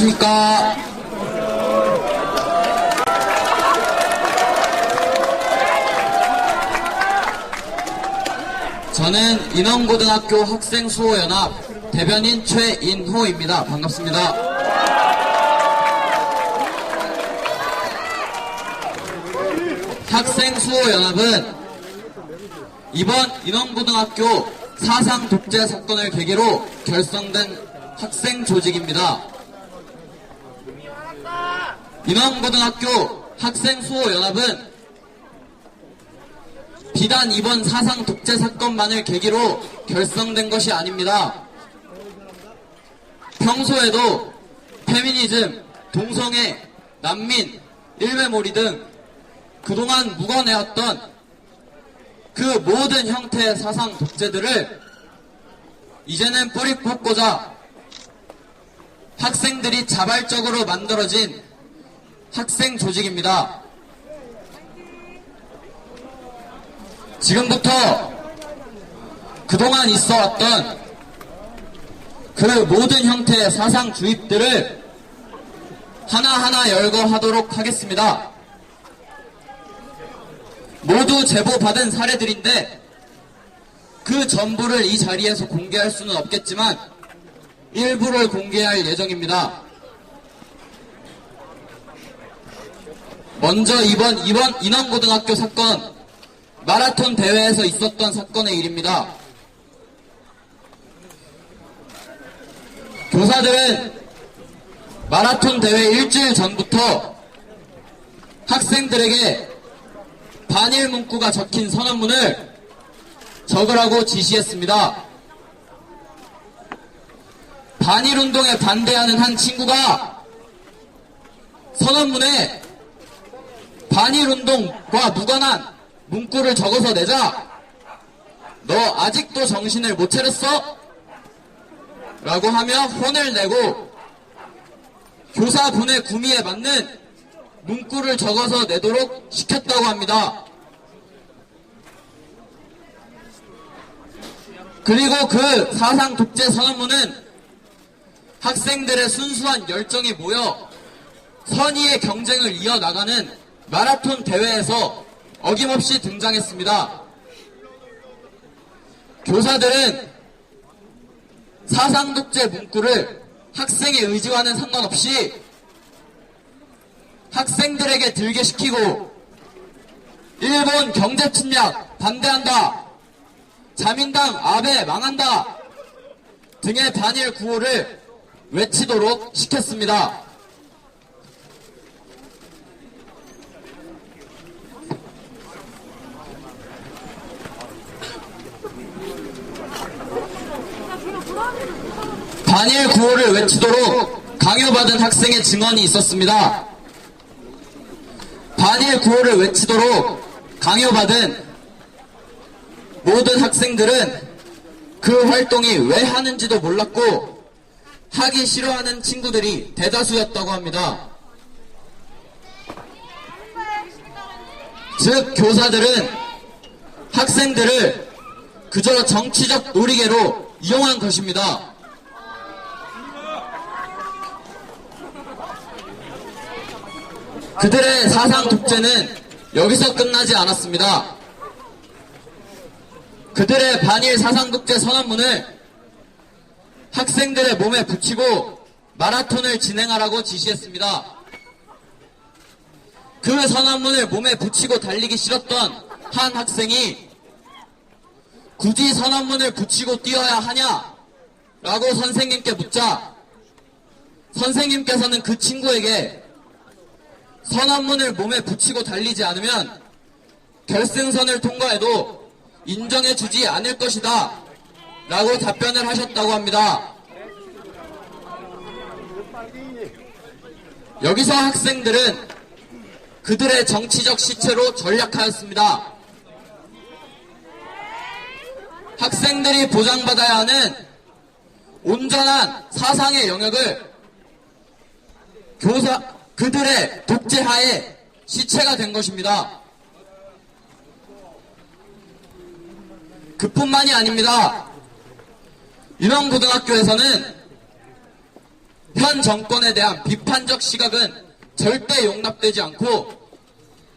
안녕하십니까. 저는 인원고등학교 학생수호연합 대변인 최인호입니다. 반갑습니다. 학생수호연합은 이번 인원고등학교 사상 독재 사건을 계기로 결성된 학생 조직입니다. 인원고등학교 학생수호연합은 비단 이번 사상 독재 사건만을 계기로 결성된 것이 아닙니다. 평소에도 페미니즘, 동성애, 난민, 일베몰이 등 그동안 묵어내었던 그 모든 형태의 사상 독재들을 이제는 뿌리 뽑고자 학생들이 자발적으로 만들어진 학생 조직입니다. 지금부터 그동안 있어 왔던 그 모든 형태의 사상 주입들을 하나하나 열거하도록 하겠습니다. 모두 제보받은 사례들인데 그 전부를 이 자리에서 공개할 수는 없겠지만 일부를 공개할 예정입니다. 먼저 이번 이번 인원고등학교 사건 마라톤 대회에서 있었던 사건의 일입니다. 교사들은 마라톤 대회 일주일 전부터 학생들에게 반일 문구가 적힌 선언문을 적으라고 지시했습니다. 반일 운동에 반대하는 한 친구가 선언문에 반일 운동과 무관한 문구를 적어서 내자 너 아직도 정신을 못 차렸어? 라고 하며 혼을 내고 교사분의 구미에 맞는 문구를 적어서 내도록 시켰다고 합니다. 그리고 그 사상 독재 선언문은 학생들의 순수한 열정이 모여 선의의 경쟁을 이어나가는 마라톤 대회에서 어김없이 등장했습니다. 교사들은 사상 독재 문구를 학생의 의지와는 상관없이 학생들에게 들게 시키고 일본 경제 침략 반대한다. 자민당 아베 망한다. 등의 반일 구호를 외치도록 시켰습니다. 반일 구호를 외치도록 강요받은 학생의 증언이 있었습니다. 반일 구호를 외치도록 강요받은 모든 학생들은 그 활동이 왜 하는지도 몰랐고 하기 싫어하는 친구들이 대다수였다고 합니다. 즉 교사들은 학생들을 그저 정치적 놀이개로 이용한 것입니다. 그들의 사상 독재는 여기서 끝나지 않았습니다. 그들의 반일 사상 독재 선언문을 학생들의 몸에 붙이고 마라톤을 진행하라고 지시했습니다. 그 선언문을 몸에 붙이고 달리기 싫었던 한 학생이 굳이 선언문을 붙이고 뛰어야 하냐? 라고 선생님께 묻자 선생님께서는 그 친구에게 선언문을 몸에 붙이고 달리지 않으면 결승선을 통과해도 인정해주지 않을 것이다. 라고 답변을 하셨다고 합니다. 여기서 학생들은 그들의 정치적 시체로 전략하였습니다. 학생들이 보장받아야 하는 온전한 사상의 영역을 교사, 그들의 독재하에 시체가 된 것입니다. 그뿐만이 아닙니다. 인원고등학교에서는 현 정권에 대한 비판적 시각은 절대 용납되지 않고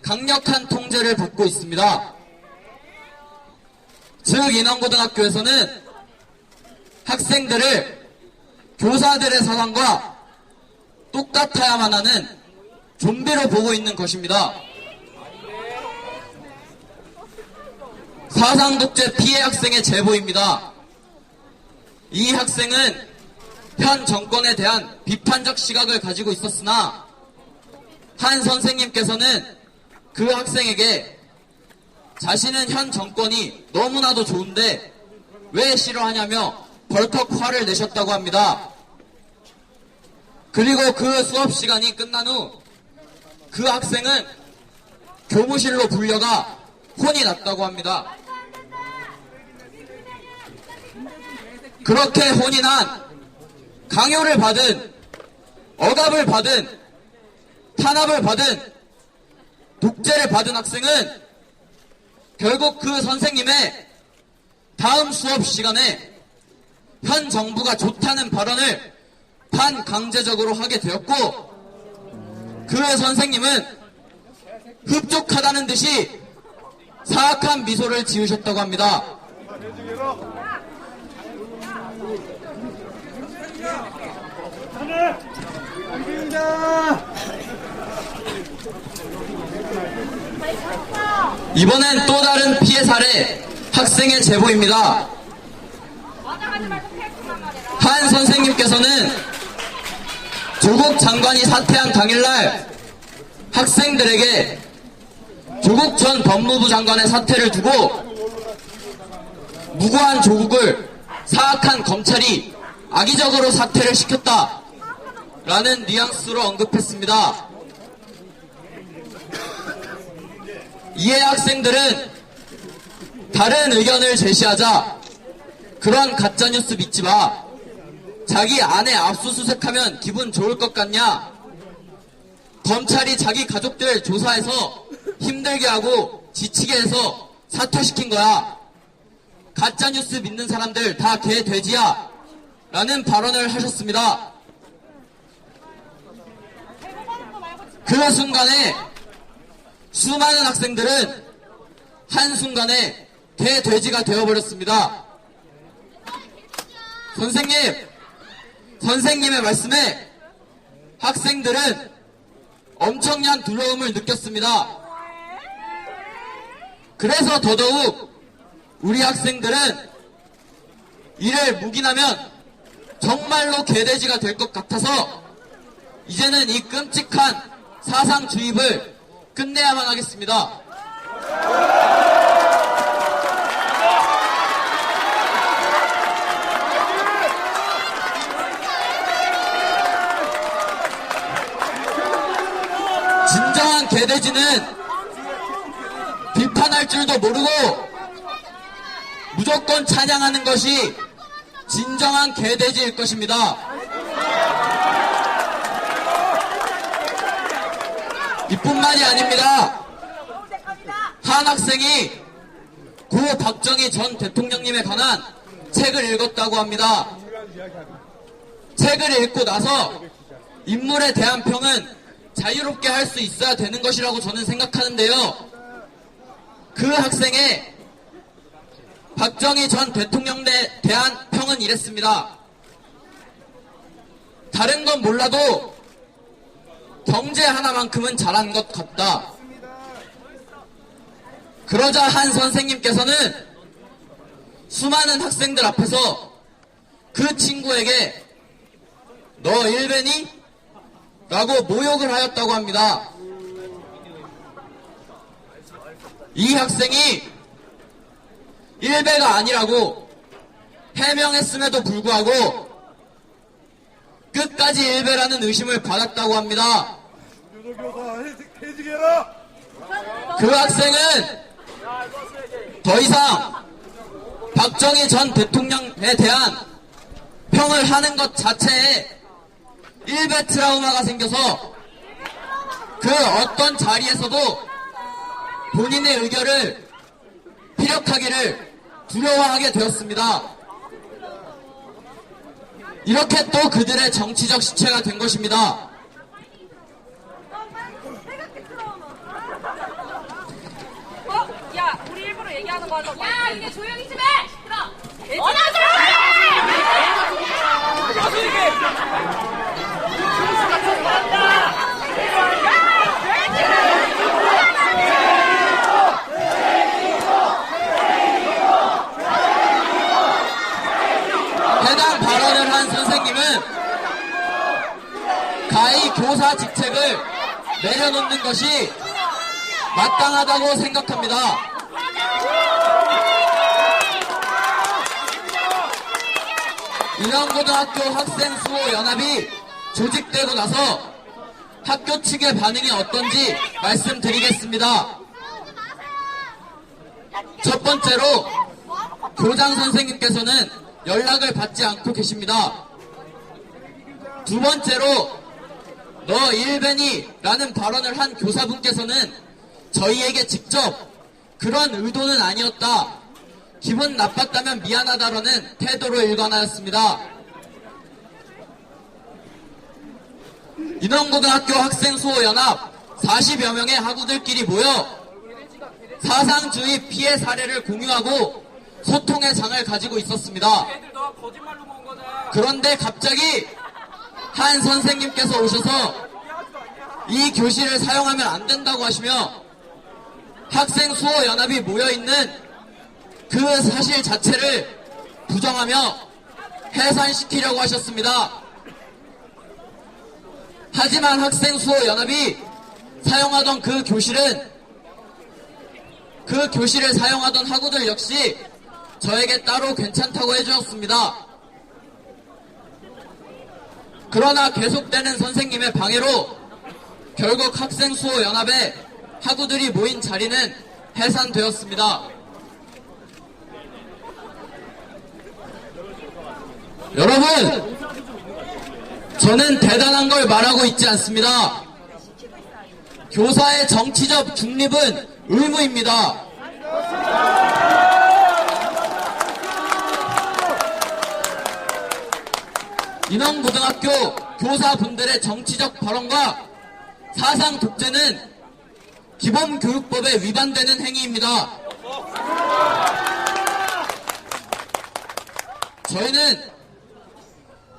강력한 통제를 받고 있습니다. 즉 인원고등학교에서는 학생들을 교사들의 사상과 똑같아야만 하는 좀비로 보고 있는 것입니다. 사상 독재 피해 학생의 제보입니다. 이 학생은 현 정권에 대한 비판적 시각을 가지고 있었으나 한 선생님께서는 그 학생에게 자신은 현 정권이 너무나도 좋은데 왜 싫어하냐며 벌컥 화를 내셨다고 합니다. 그리고 그 수업 시간이 끝난 후 그 학생은 교무실로 불려가 혼이 났다고 합니다. 그렇게 혼이 난 강요를 받은 억압을 받은 탄압을 받은 독재를 받은 학생은 결국 그 선생님의 다음 수업 시간에 현 정부가 좋다는 발언을 반강제적으로 하게 되었고 그 선생님은 흡족하다는 듯이 사악한 미소를 지으셨다고 합니다. 이번엔 또 다른 피해 사례 학생의 제보입니다. 한 선생님께서는 조국 장관이 사퇴한 당일날 학생들에게 조국 전 법무부 장관의 사퇴를 두고 무고한 조국을 사악한 검찰이 악의적으로 사퇴를 시켰다. 라는 뉘앙스로 언급했습니다. 이에 학생들은 다른 의견을 제시하자 그런 가짜뉴스 믿지 마. 자기 아내 압수수색하면 기분 좋을 것 같냐? 검찰이 자기 가족들 조사해서 힘들게 하고 지치게 해서 사퇴시킨 거야. 가짜뉴스 믿는 사람들 다 개 돼지야. 라는 발언을 하셨습니다. 그 순간에 수많은 학생들은 한순간에 개 돼지가 되어버렸습니다. 선생님, 선생님의 말씀에 학생들은 엄청난 두려움을 느꼈습니다. 그래서 더더욱 우리 학생들은 이를 묵인하면 정말로 개돼지가 될 것 같아서 이제는 이 끔찍한 사상 주입을 끝내야만 하겠습니다. 진정한 개돼지는 비판할 줄도 모르고 무조건 찬양하는 것이 진정한 개돼지일 것입니다. 이뿐만이 아닙니다. 한 학생이 고 박정희 전 대통령님에 관한 책을 읽었다고 합니다. 책을 읽고 나서 인물에 대한 평은 자유롭게 할 수 있어야 되는 것이라고 저는 생각하는데요. 그 학생의 박정희 전 대통령에 대한 평은 이랬습니다. 다른 건 몰라도 경제 하나만큼은 잘한 것 같다. 그러자 한 선생님께서는 수많은 학생들 앞에서 그 친구에게 너 일베니? 라고 모욕을 하였다고 합니다. 이 학생이 일베가 아니라고 해명했음에도 불구하고 끝까지 일베라는 의심을 받았다고 합니다. 그 학생은 더 이상 박정희 전 대통령에 대한 평을 하는 것 자체에 일베 트라우마가 생겨서 그 어떤 자리에서도 본인의 의견을 피력하기를 두려워하게 되었습니다. 이렇게 또 그들의 정치적 시체가 된 것입니다. 어? 야, 우리 일부러 얘기하는 거 하자고. 야, 이제 조용히 좀 해! 시끄러! 해 당 발언을 한 선생님은 가히 교사 직책을 내려놓는 것이 마땅하다고 생각합니다. 인왕고등학교 학생 수호 연합이 조직되고 나서 학교 측의 반응이 어떤지 말씀드리겠습니다. 첫 번째로 교장 선생님께서는 연락을 받지 않고 계십니다. 두 번째로 너 일벤이 라는 발언을 한 교사분께서는 저희에게 직접 그런 의도는 아니었다. 기분 나빴다면 미안하다라는 태도로 일관하였습니다. 인원고등학교 학생수호연합 40여 명의 학우들끼리 모여 사상주의 피해 사례를 공유하고 소통의 장을 가지고 있었습니다. 그런데 갑자기 한 선생님께서 오셔서 이 교실을 사용하면 안 된다고 하시며 학생 수호 연합이 모여 있는 그 사실 자체를 부정하며 해산시키려고 하셨습니다. 하지만 학생 수호 연합이 사용하던 그 교실은 그 교실을 사용하던 학우들 역시 저에게 따로 괜찮다고 해주었습니다. 그러나 계속되는 선생님의 방해로 결국 학생 수호 연합의 학우들이 모인 자리는 해산되었습니다. 여러분, 저는 대단한 걸 말하고 있지 않습니다. 교사의 정치적 중립은 의무입니다. 인왕고등학교 교사분들의 정치적 발언과 사상 독재는 기본교육법에 위반되는 행위입니다. 저희는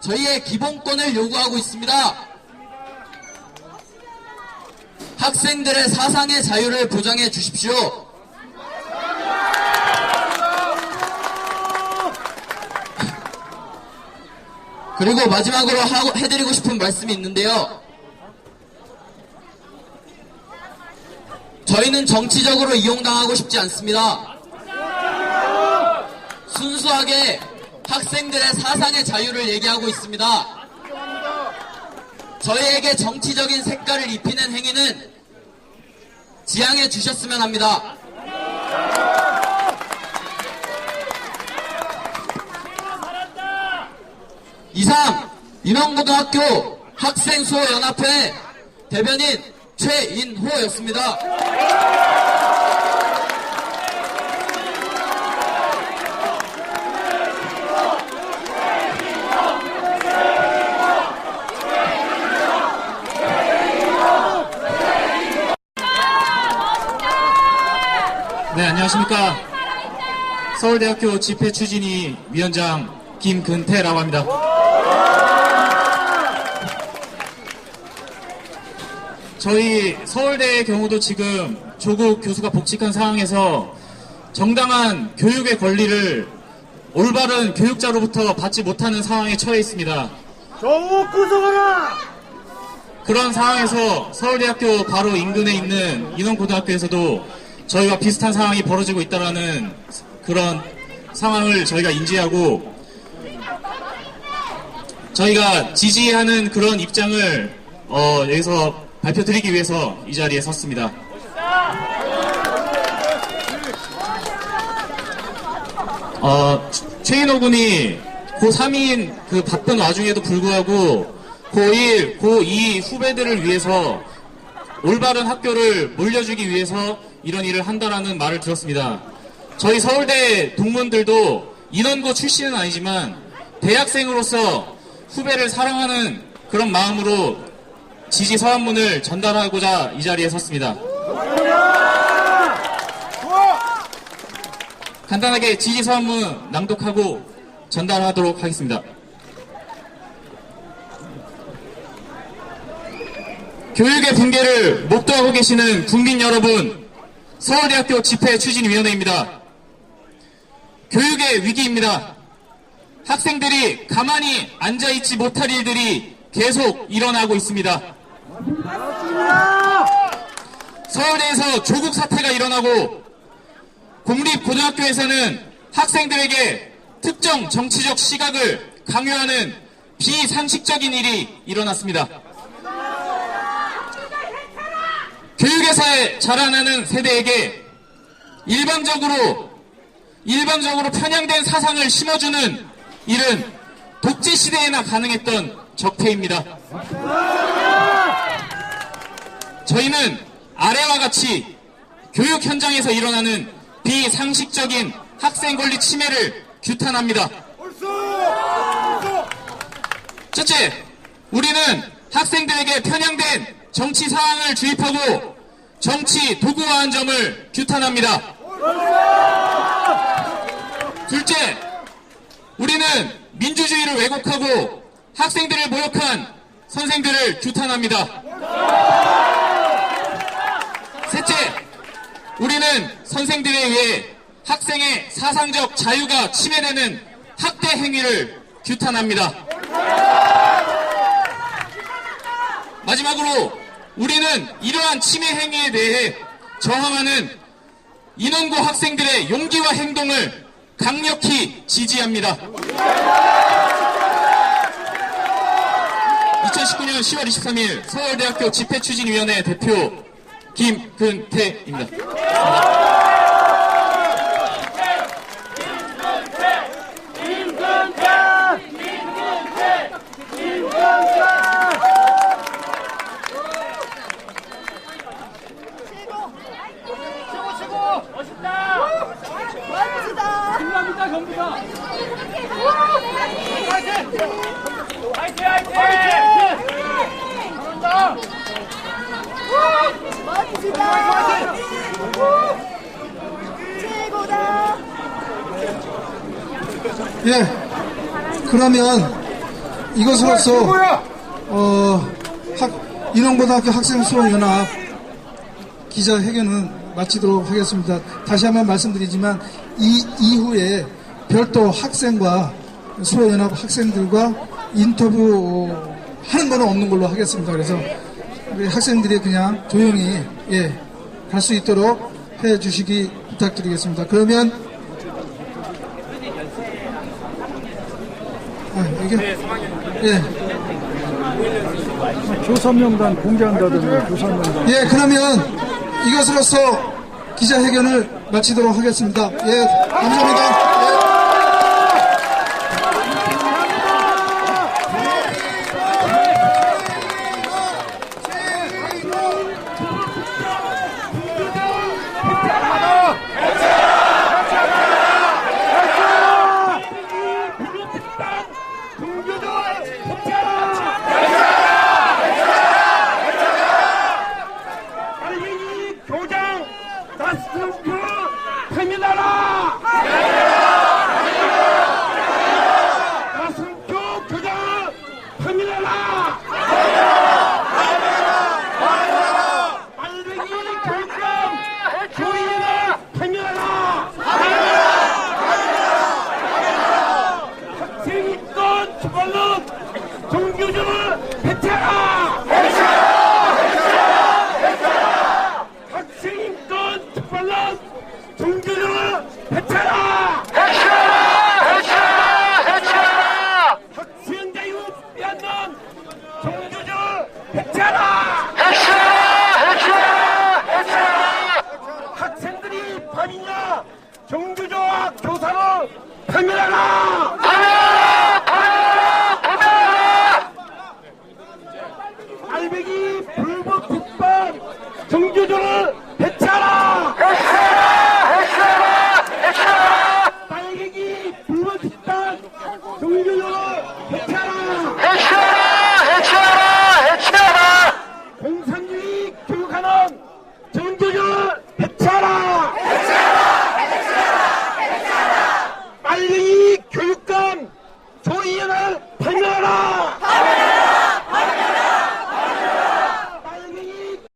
저희의 기본권을 요구하고 있습니다. 학생들의 사상의 자유를 보장해 주십시오. 그리고 마지막으로 하고, 해드리고 싶은 말씀이 있는데요. 저희는 정치적으로 이용당하고 싶지 않습니다. 순수하게 학생들의 사상의 자유를 얘기하고 있습니다. 저희에게 정치적인 색깔을 입히는 행위는 지양해 주셨으면 합니다. 이상 인원고등학교 학생수호연합회 대변인 최인호였습니다. 네, 안녕하십니까. 서울대학교 집회 추진위 위원장 김근태라고 합니다. 저희 서울대의 경우도 지금 조국 교수가 복직한 상황에서 정당한 교육의 권리를 올바른 교육자로부터 받지 못하는 상황에 처해 있습니다. 조국 구속하라! 그런 상황에서 서울대학교 바로 인근에 있는 인원고등학교에서도 저희와 비슷한 상황이 벌어지고 있다는 그런 상황을 저희가 인지하고 저희가 지지하는 그런 입장을 어, 여기서 발표드리기 위해서 이 자리에 섰습니다. 어, 최인호 군이 고3인 그 바쁜 와중에도 불구하고 고1, 고2 후배들을 위해서 올바른 학교를 물려주기 위해서 이런 일을 한다라는 말을 들었습니다. 저희 서울대 동문들도 인원고 출신은 아니지만 대학생으로서 후배를 사랑하는 그런 마음으로 지지 서한문을 전달하고자 이 자리에 섰습니다. 간단하게 지지 서한문 낭독하고 전달하도록 하겠습니다. 교육의 붕괴를 목도하고 계시는 국민 여러분, 서울대학교 집회 추진위원회입니다. 교육의 위기입니다. 학생들이 가만히 앉아있지 못할 일들이 계속 일어나고 있습니다. 서울대에서 조국 사태가 일어나고 공립고등학교에서는 학생들에게 특정 정치적 시각을 강요하는 비상식적인 일이 일어났습니다. 교육에서 자라나는 세대에게 일방적으로 일방적으로 편향된 사상을 심어주는 일은 독재 시대에나 가능했던 적폐입니다. 저희는 아래와 같이 교육 현장에서 일어나는 비상식적인 학생 권리 침해를 규탄합니다. 첫째, 우리는 학생들에게 편향된 정치 사항을 주입하고 정치 도구화한 점을 규탄합니다. 둘째, 우리는 민주주의를 왜곡하고 학생들을 모욕한 선생들을 규탄합니다. 셋째, 우리는 선생들에 의해 학생의 사상적 자유가 침해되는 학대 행위를 규탄합니다. 마지막으로 우리는 이러한 침해 행위에 대해 저항하는 인원고 학생들의 용기와 행동을 강력히 지지합니다. 2019년 10월 23일 서울대학교 집회추진위원회 대표 김근태입니다 경부가 예. 그러면 이것으로서 어, 학, 인원고등학교 학생수호연합 기자회견은 마치도록 하겠습니다. 다시 한번 말씀드리지만 이 이후에 별도 학생과 수호연합 학생들과 인터뷰 하는 거는 없는 걸로 하겠습니다. 그래서 우리 학생들이 그냥 조용히 예, 갈 수 있도록 해 주시기 부탁드리겠습니다. 그러면 아, 이게 예. 조선명단 공개한다더니 조선명단 예, 그러면 이것으로서 기자회견을 마치도록 하겠습니다. 예, 감사합니다. 예. 他们来了